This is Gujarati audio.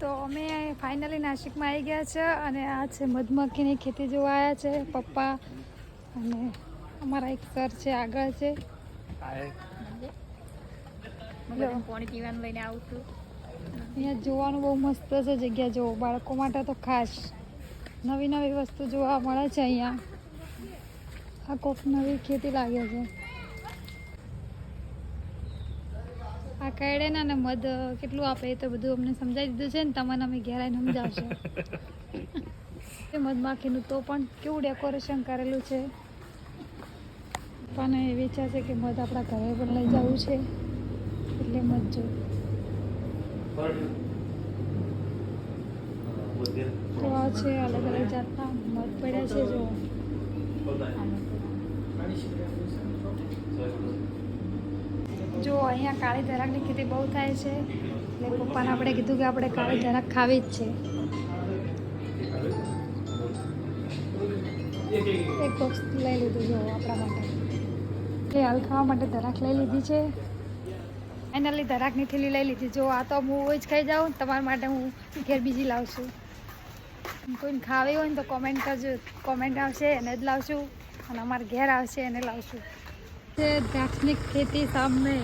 તો અમે ફાઇનલી નાસિકમાં આવી ગયા છે અને આ છે મધમક્ખીની ખેતી જોવા આવ્યા છે પપ્પા અને અમારા એક સર છે આગળ છે. બધાને પાણી પીવાનું લઈને આવું છું. અહીંયા જોવાનું બહુ મસ્ત છે જગ્યા જોવો બાળકો માટે તો ખાસ. નવી નવી વસ્તુ જોવા મળે છે અહીંયા. આ કોક નવી ખેતી લાગે છે. આ ને ને મધ કેટલું આપે એ તો બધું અમને સમજાવી દીધું છે ને તમને અમે ઘેર સમજાવશો. સમજાવશે એ મધમાખીનું તો પણ કેવું ડેકોરેશન કરેલું છે. પણ એ વિચાર છે કે મધ આપણા ઘરે પણ લઈ જવું છે. એટલે મધ જો. તો છે અલગ અલગ જાતના મધ પડ્યા છે જો જો અહીંયા કાળી ધરાકની ખેતી બહુ થાય છે એટલે પપ્પાને આપણે કીધું કે આપણે કાળી ધરાક ખાવી જ છે. એક બોક્સ લઈ લીધું જો આપણા માટે. એટલે હાલ ખાવા માટે ધરાક લઈ લીધી છે. ફાઇનલી ધરાકની થેલી લઈ લીધી. જો આ તો હું જ ખાઈ જાઉં તમારા માટે હું ઘેર બીજી લાવશું કોઈને ખાવી હોય ને તો કોમેન્ટ કરજો. કોમેન્ટ આવશે એને જ લાવશું. અને અમારા ઘેર આવશે એને લાવશું. તે દ્રાક્ષની ખેતી સામે.